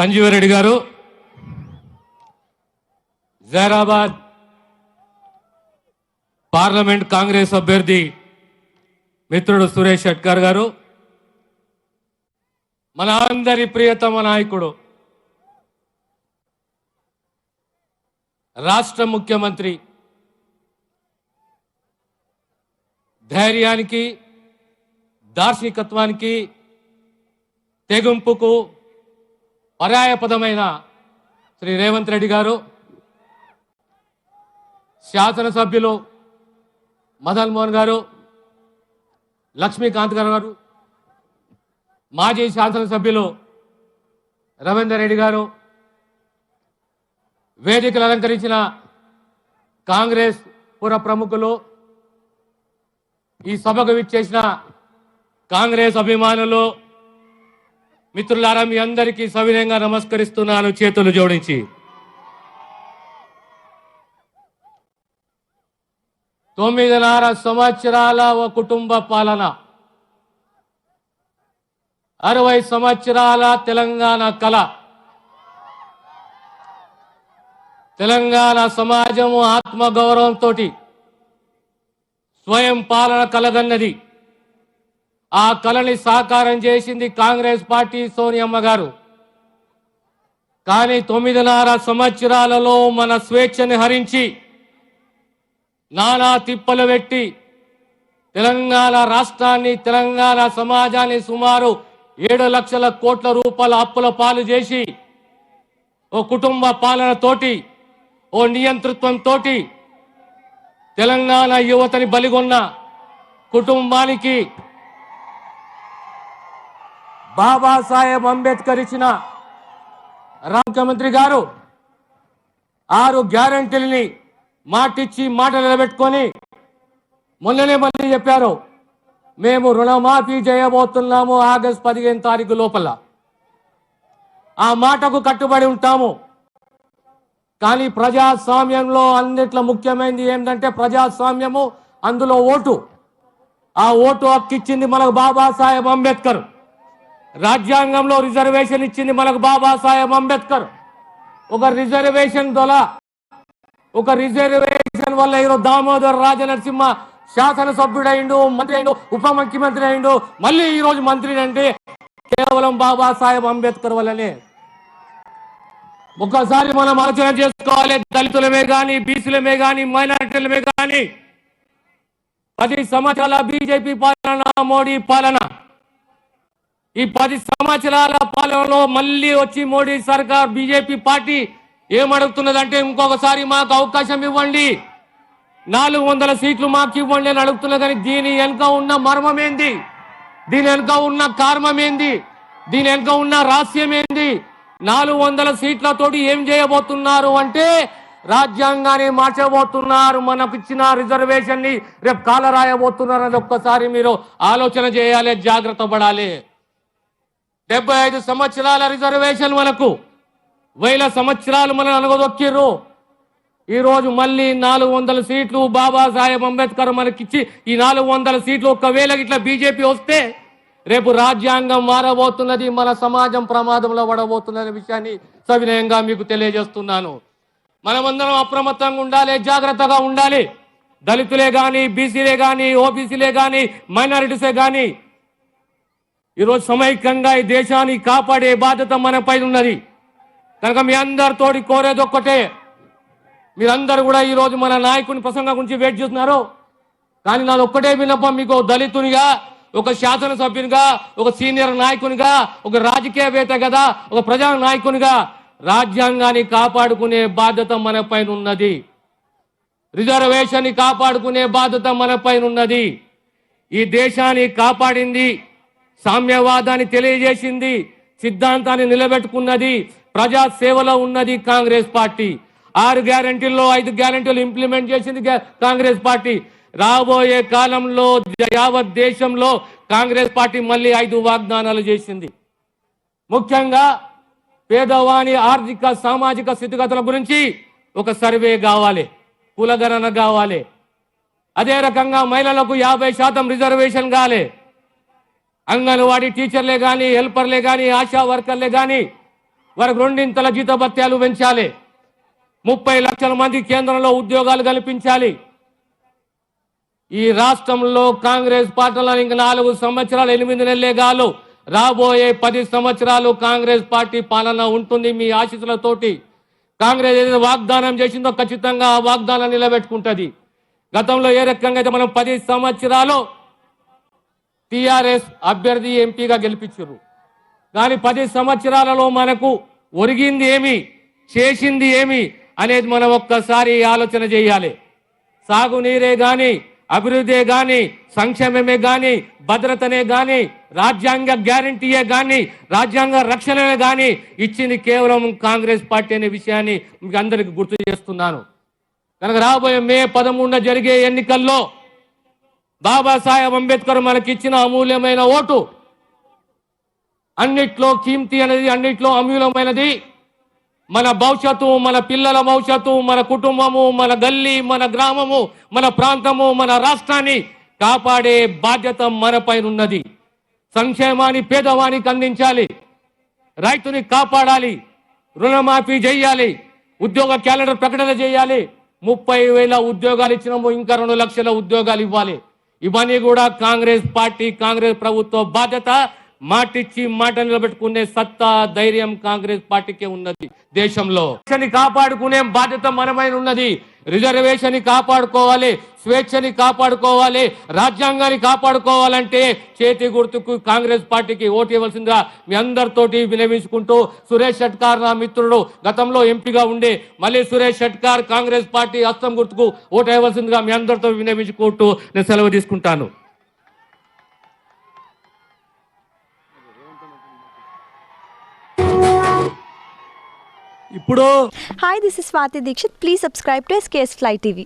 సంజీవరెడ్డి గారు జైరాబాద్ పార్లమెంట్ కాంగ్రెస్ అభ్యర్థి మిత్రుడు సురేష్ షట్కర్ గారు మన అందరి ప్రియతమ నాయకుడు రాష్ట్ర ముఖ్యమంత్రి ధైర్యానికి దార్శనికత్వానికి తెగింపుకు పర్యాయపదమైన శ్రీ రేవంత్ రెడ్డి గారు శాసనసభ్యులు మదన్ మోహన్ గారు లక్ష్మీకాంత్ గారు గారు మాజీ శాసనసభ్యులు రవీందర్ రెడ్డి గారు వేదికలు అలంకరించిన కాంగ్రెస్ పుర ప్రముఖులు ఈ సభకు విచ్చేసిన కాంగ్రెస్ అభిమానులు మిత్రులారా మీ అందరికీ సవినయంగా నమస్కరిస్తున్నాను. చేతులు జోడించి. తొమ్మిదిన్నర సంవత్సరాల ఓ కుటుంబ పాలన. అరవై సంవత్సరాల తెలంగాణ కళ. తెలంగాణ సమాజము ఆత్మగౌరవంతో స్వయం పాలన కలగన్నది ఆ కళని సాకారం చేసింది కాంగ్రెస్ పార్టీ సోనియమ్మ గారు. కానీ తొమ్మిదిన్నర సంవత్సరాలలో మన స్వేచ్ఛని హరించి నానా తిప్పలు పెట్టి తెలంగాణ రాష్ట్రాన్ని తెలంగాణ సమాజాన్ని సుమారు ఏడు లక్షల కోట్ల రూపాయల అప్పుల పాలు చేసి ఓ కుటుంబ పాలనతోటి ఓ నియంతృత్వంతో తెలంగాణ యువతని బలిగొన్న కుటుంబానికి బాబాసాహెబ్ అంబేద్కర్ ఇచ్చిన ముఖ్యమంత్రి గారు ఆరు గ్యారంటీలని మాటిచ్చి మాట నిలబెట్టుకొని మొన్ననే మళ్ళీ చెప్పారు మేము రుణమాఫీ చేయబోతున్నాము ఆగస్ట్ పదిహేను తారీఖు లోపల. ఆ మాటకు కట్టుబడి ఉంటాము. కానీ ప్రజాస్వామ్యంలో అన్నిట్లో ముఖ్యమైనది ఏంటంటే ప్రజాస్వామ్యము అందులో ఓటు. ఆ ఓటు హక్కు ఇచ్చింది మనకు బాబాసాహెబ్ అంబేద్కర్. రాజ్యాంగంలో రిజర్వేషన్ ఇచ్చింది మనకు బాబాసాహెబ్ అంబేద్కర్. ఒక రిజర్వేషన్ దొల ఒక రిజర్వేషన్ వల్ల ఈరోజు దామోదర్ రాజనరసింహ శాసనసభ్యుడైండు మంత్రి అయిండు ఉప ముఖ్యమంత్రి అయిండు మళ్ళీ ఈ రోజు మంత్రి అంటే కేవలం బాబాసాహెబ్ అంబేద్కర్ వల్లనే. ఒక్కసారి మనం ఆలోచన చేసుకోవాలి దళితులమే కానీ బీసీలమే కానీ మైనారిటీలమే కానీ పది సంవత్సరాల బీజేపీ పాలన మోడీ పాలన. ఈ పది సంవత్సరాల పాలనలో మళ్ళీ వచ్చి మోడీ సర్కార్ బీజేపీ పార్టీ ఏమడుగుతున్నదంటే ఇంకొకసారి మాకు అవకాశం ఇవ్వండి. నాలుగు వందల సీట్లు మాకు ఇవ్వండి అని అడుగుతున్నది కానీ దీని వెనుక ఉన్న మర్మం ఏంది దీని వెనుక ఉన్న కారణం ఏంది దీని వెనుక ఉన్న రహస్యం ఏంది నాలుగు వందల సీట్లతోటి ఏం చేయబోతున్నారు అంటే రాజ్యాంగాన్ని మార్చబోతున్నారు మనకు ఇచ్చిన రిజర్వేషన్ని రేపు కాల రాయబోతున్నారు అని ఒక్కసారి మీరు ఆలోచన చేయాలి జాగ్రత్త పడాలి. డెబ్బై ఐదు సంవత్సరాల రిజర్వేషన్ మనకు వేల సంవత్సరాలు మనం అనగదొక్కిర్రు ఈరోజు మళ్ళీ నాలుగు వందల సీట్లు బాబాసాహెబ్ అంబేద్కర్ మనకిచ్చి ఈ నాలుగు వందల సీట్లు ఒకవేళ ఇట్లా బీజేపీ వస్తే రేపు రాజ్యాంగం మారబోతున్నది మన సమాజం ప్రమాదంలో పడబోతున్నది విషయాన్ని సవినయంగా మీకు తెలియజేస్తున్నాను. మనమందరం అప్రమత్తంగా ఉండాలి జాగ్రత్తగా ఉండాలి. దళితులే కానీ బీసీలే కానీ ఓబీసీలే కానీ మైనారిటీసే కానీ ఈరోజు సమైక్యంగా ఈ దేశాన్ని కాపాడే బాధ్యత మనపై ఉన్నది. కనుక మీ అందరితోటి కోరేది ఒక్కటే మీరందరూ కూడా ఈరోజు మన నాయకుని ప్రసంగం గురించి వెయిట్ చేస్తున్నారు. కానీ నాది ఒక్కటే విన్నపం మీకు దళితునిగా ఒక శాసనసభ్యునిగా ఒక సీనియర్ నాయకునిగా ఒక రాజకీయవేత్త కదా ఒక ప్రజా నాయకునిగా రాజ్యాంగాన్ని కాపాడుకునే బాధ్యత మన పైన ఉన్నది. రిజర్వేషన్ని కాపాడుకునే బాధ్యత మన పైన ఉన్నది. ఈ దేశాన్ని కాపాడింది సామ్యవాదాన్ని తెలియజేసింది సిద్ధాంతాన్ని నిలబెట్టుకున్నది ప్రజా సేవలో ఉన్నది కాంగ్రెస్ పార్టీ. ఆరు గ్యారంటీల్లో ఐదు గ్యారంటీలు ఇంప్లిమెంట్ చేసింది కాంగ్రెస్ పార్టీ. రాబోయే కాలంలో యావత్ దేశంలో కాంగ్రెస్ పార్టీ మళ్ళీ ఐదు వాగ్దానాలు చేసింది. ముఖ్యంగా పేదవాని ఆర్థిక సామాజిక స్థితిగతుల గురించి ఒక సర్వే కావాలి కులగణన కావాలి. అదే రకంగా మహిళలకు యాభై శాతం రిజర్వేషన్ కావాలి అంగన్వాడీ టీచర్లే కానీ హెల్పర్లే కానీ ఆశా వర్కర్లే కానీ వారికి రెండింతల జీతభత్యాలు పెంచాలి. ముప్పై లక్షల మంది కేంద్రంలో ఉద్యోగాలు కల్పించాలి. ఈ రాష్ట్రంలో కాంగ్రెస్ పార్టీలో ఇంక నాలుగు సంవత్సరాలు ఎనిమిది నెలలే గాలు రాబోయే పది సంవత్సరాలు కాంగ్రెస్ పార్టీ పాలన ఉంటుంది మీ ఆశీస్సులతోటి. కాంగ్రెస్ ఏదైతే వాగ్దానం చేసిందో ఖచ్చితంగా ఆ వాగ్దానం నిలబెట్టుకుంటుంది. గతంలో ఏ రకంగా అయితే మనం పది సంవత్సరాలు టిఆర్ఎస్ అభ్యర్థి ఎంపీగా గెలిపించారు కానీ పది సంవత్సరాలలో మనకు ఒరిగింది ఏమి చేసింది ఏమి అనేది మనం ఒక్కసారి ఆలోచన చేయాలి. సాగునీరే గాని అభివృద్ధే గాని సంక్షేమమే గాని భద్రతనే గాని రాజ్యాంగ గ్యారంటీయే గాని రాజ్యాంగ రక్షణనే గాని ఇచ్చింది కేవలం కాంగ్రెస్ పార్టీ అనే విషయాన్ని మీకు అందరికి గుర్తు చేస్తున్నాను. కనుక రాబోయే మే పదమూడున జరిగే ఎన్నికల్లో బాబాసాహెబ్ అంబేద్కర్ మనకిచ్చిన అమూల్యమైన ఓటు. అన్నిట్లో కీమ్తి అనేది అన్నిట్లో అమూల్యమైనది. మన భవిష్యత్తు మన పిల్లల భవిష్యత్తు మన కుటుంబము మన గల్లీ మన గ్రామము మన ప్రాంతము మన రాష్ట్రాన్ని కాపాడే బాధ్యత మనపైన ఉన్నది సంక్షేమాన్ని పేదవానికి అందించాలి. రైతుని కాపాడాలి. రుణమాఫీ చేయాలి. ఉద్యోగ క్యాలెండర్ ప్రకటన చేయాలి. ముప్పై వేల ఉద్యోగాలు ఇచ్చినాము ఇంకా రెండు లక్షల ఉద్యోగాలు ఇవ్వాలి. ఇవన్నీ కూడా కాంగ్రెస్ పార్టీ కాంగ్రెస్ ప్రభుత్వ బాధ్యత. మాటిచ్చి మాట నిలబెట్టుకునే సత్తా ధైర్యం కాంగ్రెస్ పార్టీకే ఉన్నది దేశంలో. కాపాడుకునే బాధ్యత మనమైన ఉన్నది. రిజర్వేషన్ కాపాడుకోవాలి. స్వేచ్ఛని కాపాడుకోవాలి రాజ్యాంగాన్ని కాపాడుకోవాలంటే చేతి గుర్తుకు కాంగ్రెస్ పార్టీకి ఓటు ఇవ్వాల్సిందిగా మీ అందరితోటి వినవించుకుంటూ సురేష్ షట్కార్ నా మిత్రుడు గతంలో ఎంపీగా ఉండే మళ్ళీ సురేష్ షట్కార్ కాంగ్రెస్ పార్టీ హస్తం గుర్తుకు ఓటు ఇవ్వాల్సిందిగా మీ అందరితో వినవించుకుంటూ నేను సెలవు తీసుకుంటాను ఇప్పుడు Hi, this is Swati Dikshit. Please subscribe to SKS Fly TV.